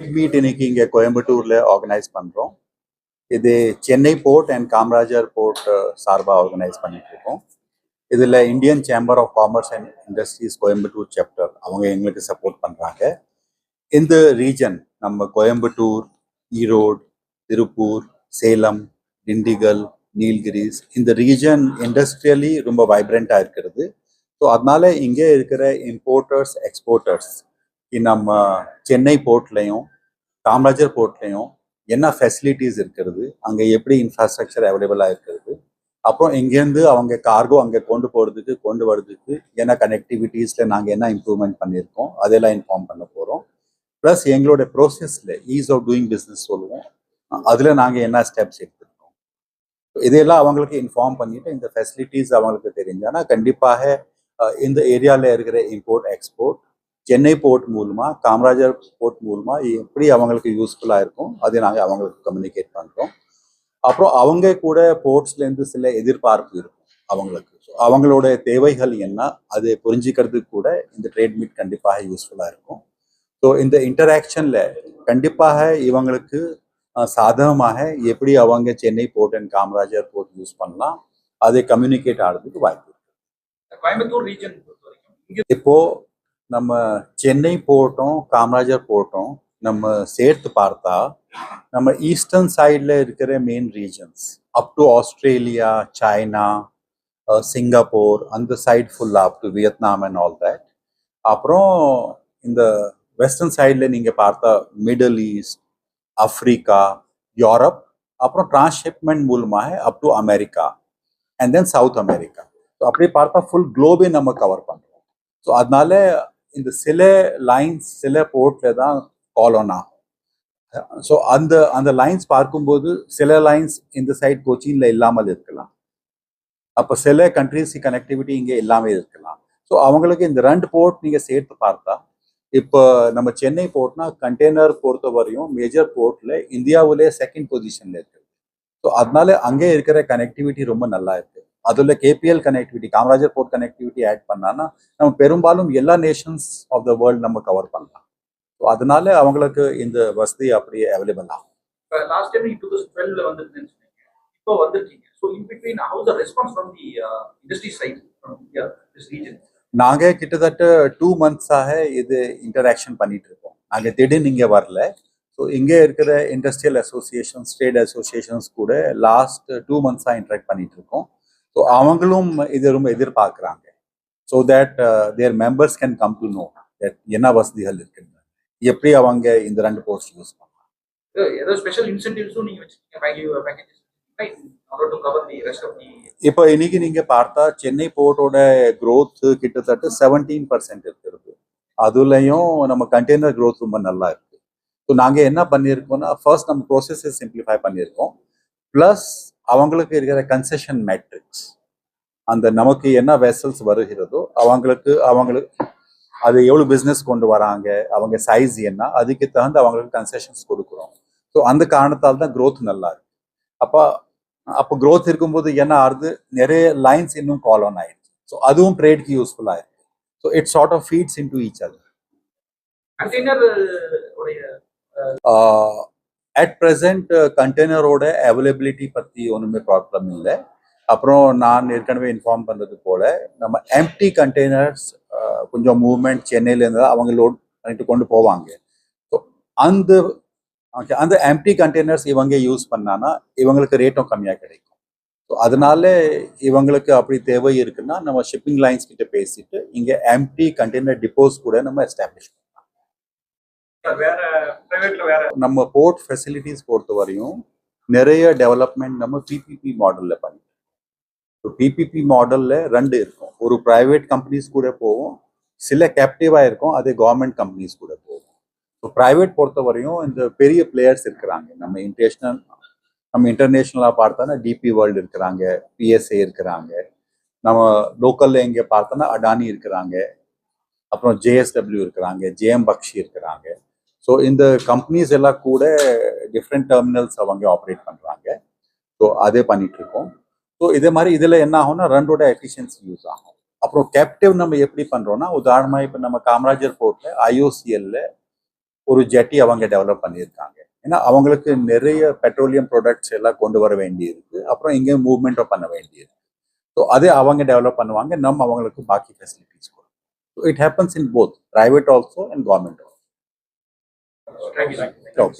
Meet இன்னைக்கு இங்கே கோயம்புத்தூரில் ஆர்கனைஸ் பண்ணுறோம் இது Chennai port and Kamarajar port சார்பாக ஆர்கனைஸ் பண்ணிட்டு இருக்கோம். இதில் Indian chamber of commerce and industries Coimbatore chapter அவங்க எங்களுக்கு சப்போர்ட் பண்ணுறாங்க இந்த ரீஜன் நம்ம கோயம்புத்தூர் ஈரோடு திருப்பூர் சேலம் திண்டிகல் நீல்கிரிஸ் இந்த ரீஜன் இண்டஸ்ட்ரியலி ரொம்ப வைப்ரண்ட்டாக இருக்கிறது. ஸோ அதனால இங்கே இருக்கிற இம்போர்ட்டர்ஸ் எக்ஸ்போர்ட்டர்ஸ் நம்ம சென்னை போர்ட்லேயும் காமராஜர் போர்ட்லேயும் என்ன ஃபெசிலிட்டிஸ் இருக்கிறது? அங்கே எப்படி இன்ஃப்ராஸ்ட்ரக்சர் அவைலபிளாக இருக்கிறது? அப்புறம் இங்கேருந்து அவங்க கார்கோ அங்கே கொண்டு போகிறதுக்கு கொண்டு வர்றதுக்கு என்ன கனெக்டிவிட்டீஸில் நாங்கள் என்ன இம்ப்ரூவ்மெண்ட் பண்ணியிருக்கோம்? அதெல்லாம் இன்ஃபார்ம் பண்ண போகிறோம் ப்ளஸ் எங்களோட ப்ரோசஸில் ஈஸ் ஆஃப் டூயிங் பிஸ்னஸ் சொல்லுவோம். அதில் நாங்கள் என்ன ஸ்டெப்ஸ் எடுத்துருக்கோம்? இதையெல்லாம் அவங்களுக்கு இன்ஃபார்ம் பண்ணிட்டு இந்த ஃபெசிலிட்டிஸ் அவங்களுக்கு தெரிஞ்சானா கண்டிப்பாக இந்த ஏரியாவில் இருக்கிற இம்போர்ட் எக்ஸ்போர்ட் சென்னை போர்ட் மூலமா காமராஜர் போர்ட் மூலமா எப்படி அவங்களுக்கு யூஸ்ஃபுல்லா இருக்கும் அதை நாங்க அவங்களுக்கு கம்யூனிகேட் பண்றோம். அப்புறம் அவங்க கூட போர்ட்ஸ்ல இருந்து சில எதிர்பார்ப்பு இருக்கும் அவங்களுக்கு. So, அவங்களோட தேவைகள் என்ன அதை புரிஞ்சுக்கிறதுக்கு கூட இந்த ட்ரேட் மீட் கண்டிப்பாக யூஸ்ஃபுல்லா இருக்கும். ஸோ இந்த இன்டராக்ஷன்ல கண்டிப்பாக இவங்களுக்கு சாதகமாக எப்படி அவங்க Chennai port and Kamarajar port use பண்ணலாம் அதை கம்யூனிகேட் ஆகிறதுக்கு வாய்ப்பு இருக்கு. கோயம்புத்தூர் ரீஜன் இப்போ நம்ம சென்னை போர்ட்டும் காமராஜர் போர்ட்டும் நம்ம சேர்த்து பார்த்தா நம்ம ஈஸ்டர்ன் சைடில் இருக்கிற main regions up to Australia China Singapore அந்த சைடு ஃபுல்லாக up to Vietnam and all that அப்புறம் இந்த வெஸ்டர்ன் சைடில் நீங்கள் பார்த்தா மிடில் ஈஸ்ட் ஆப்பிரிக்கா யூரோப் அப்புறம் டிரான்ஸ்ஷிப்மெண்ட் மூலமாக up to America and then south America so அப்படி பார்த்தா ஃபுல் குளோபே நம்ம கவர் பண்ணுறோம் ஸோ அதனால இந்த சில லைன்ஸ் சில போர்ட்ல தான் கால் ஆன் ஆகும். ஸோ அந்த அந்த லைன்ஸ் பார்க்கும்போது சில லைன்ஸ் இந்த சைட் கொச்சின்ல இல்லாமல் இருக்கலாம். அப்போ சில கண்ட்ரிஸ் கனெக்டிவிட்டி இங்கே இல்லாமல் இருக்கலாம். ஸோ அவங்களுக்கு இந்த ரெண்டு போர்ட் நீங்கள் சேர்த்து பார்த்தா இப்போ நம்ம சென்னை போர்ட்னா கண்டெய்னர் பொறுத்த வரையும் மேஜர் போர்ட்ல இந்தியாவிலே செகண்ட் பொசிஷன்ல இருக்கு. ஸோ அதனால அங்கே இருக்கிற கனெக்டிவிட்டி ரொம்ப நல்லா இருக்கு. அதுல KPL connectivity Kamarajar port connectivity add பண்ணான்னா நம்ம பெரும்பாலும் எல்லா நேஷன்ஸ் ஆஃப் த வேர்ல்டு நம்ம கவர் பண்ணலாம். ஸோ அதனால அவங்களுக்கு இந்த வசதி அப்படியே அவைலபிள் ஆகும். லாஸ்ட் டைம் டூ தௌசண்ட் டுவெல்ல வந்திருந்தேன்னு சொன்னீங்க. இப்போ வந்திருக்கீங்க. So in between how the response from the industry side from this region நாங்க கிட்டத்தட்ட டூ மந்த்ஸாக இது இன்டராக்ஷன் பண்ணிட்டு இருக்கோம். நாங்க திடீர்னு இங்க வரல. ஸோ இங்கே இருக்கிற இண்டஸ்ட்ரியல் அசோசியேஷன்ஸ் ட்ரேட் அசோசியேஷன்ஸ் கூட லாஸ்ட் டூ மந்த்ஸாக இன்டராக்ட் பண்ணிட்டு இருக்கோம். அவங்களும் இது ரொம்ப எதிர்பார்க்குறாங்க so that their members can come to know that என்ன வசதிகள் இருக்குன்னு எப்படி அவங்க இந்த ரெண்டு போஸ்ட் யூஸ் பண்ணலாம். ஏதோ ஸ்பெஷல் இன்சென்டிவ்ஸும் தி இப்போ இன்னைக்கு நீங்க பார்த்தா சென்னை போர்ட்டோட growth கிட்டத்தட்ட செவன்டீன் பர்சன்ட் இருக்கிறது. அதுலயும் நம்ம கண்டெய்னர் growth ரொம்ப நல்லா இருக்கு. ஸோ நாங்க என்ன பண்ணியிருக்கோம்னா ஃபர்ஸ்ட் நம்ம ப்ரோசஸை சிம்பிளிஃபை பண்ணியிருக்கோம். ப்ளஸ் அவங்களுக்கு இருக்கிற கன்செஷன் மேட்ரிக்ஸ் அந்த நமக்கு என்ன வெசல்ஸ் வருகிறதோ அவங்களுக்கு அவங்களுக்கு அது எவ்வளவு பிஸ்னஸ் கொண்டு வராங்க அவங்க சைஸ் என்ன அதுக்கு தகுந்த அவங்களுக்கு கன்செஷன்ஸ் கொடுக்குறோம். ஸோ அந்த காரணத்தால் தான் growth நல்லா இருக்கு. அப்போ அப்போ growth இருக்கும்போது என்ன ஆகுது நிறைய லைன்ஸ் இன்னும் கால் ஆன் ஆயிடுச்சு. ஸோ அதுவும் ட்ரேட்க்கு யூஸ்ஃபுல்லாக இருக்கு. So it sort of feeds in to each other at present கண்டெய்னரோட availability பற்றி ஒன்றுமே ப்ராப்ளம் இல்லை. அப்புறம் நான் ஏற்கனவே இன்ஃபார்ம் பண்ணுறது போல நம்ம எம்டி கண்டெய்னர்ஸ் uh, கொஞ்சம் மூவ்மெண்ட் சென்னையிலேருந்து அவங்க லோட் பண்ணிட்டு கொண்டு போவாங்க. ஸோ அந்த ஓகே அந்த எம்டி கண்டெய்னர்ஸ் இவங்க யூஸ் பண்ணானா இவங்களுக்கு ரேட்டும் கம்மியாக கிடைக்கும். ஸோ அதனால இவங்களுக்கு அப்படி தேவை இருக்குன்னா நம்ம ஷிப்பிங் லைன்ஸ் கிட்ட பேசிட்டு இங்கே எம்டி கண்டெய்னர் டிப்போஸ் கூட நம்ம எஸ்டாப்ளிஷ் நம்ம போர்ட் ஃபெசிலிட்டிஸ் பொறுத்த வரையும் நிறைய டெவலப்மெண்ட் நம்ம பிபிபி மாடலில் பண்ணிட்டோம் பிபிபி மாடல்ல ரெண்டு இருக்கும். ஒரு பிரைவேட் கம்பெனிஸ் கூட போவோம் சில கேப்டிவா இருக்கும். அதே கவர்மெண்ட் கம்பெனிஸ் கூட போகும். ஸோ பிரைவேட் பொறுத்த வரையும் இந்த பெரிய பிளேயர்ஸ் இருக்கிறாங்க. நம்ம இன்டர்நேஷ்னல் நம்ம இன்டர்நேஷ்னலாக பார்த்தோன்னா டிபி வேர்ல்டு இருக்கிறாங்க பிஎஸ்ஏ இருக்கிறாங்க. நம்ம லோக்கல்ல எங்கே பார்த்தோன்னா அடானி இருக்கிறாங்க. அப்புறம் ஜேஎஸ்டபிள்யூ இருக்கிறாங்க ஜேஎம் பக்ஷி இருக்கிறாங்க. ஸோ இந்த கம்பெனிஸ் எல்லாம் கூட டிஃப்ரெண்ட் டெர்மினல்ஸ் அவங்க ஆப்ரேட் பண்ணுறாங்க ஸோ அதே பண்ணிட்டு இருக்கோம் ஸோ இதே மாதிரி இதில் என்ன ஆகும்னா ரெண்டோட எஃபிஷியன்சி யூஸ் ஆகும். அப்புறம் கேப்டிவ் நம்ம எப்படி பண்ணுறோம்னா உதாரணமாக இப்போ நம்ம காமராஜர் போர்ட்டில் ஐஓசிஎல்ல ஒரு ஜெட்டி அவங்க டெவலப் பண்ணியிருக்காங்க. ஏன்னா அவங்களுக்கு நிறைய பெட்ரோலியம் ப்ராடக்ட்ஸ் எல்லாம் கொண்டு வர வேண்டியிருக்கு. அப்புறம் இங்கே மூவ்மெண்ட்டும் பண்ண வேண்டியிருக்கு. ஸோ அதே அவங்க டெவலப் பண்ணுவாங்க நம்ம அவங்களுக்கு பாக்கி ஃபெசிலிட்டிஸ் கொடுக்கும் so it happens in both private also and government also Thank you.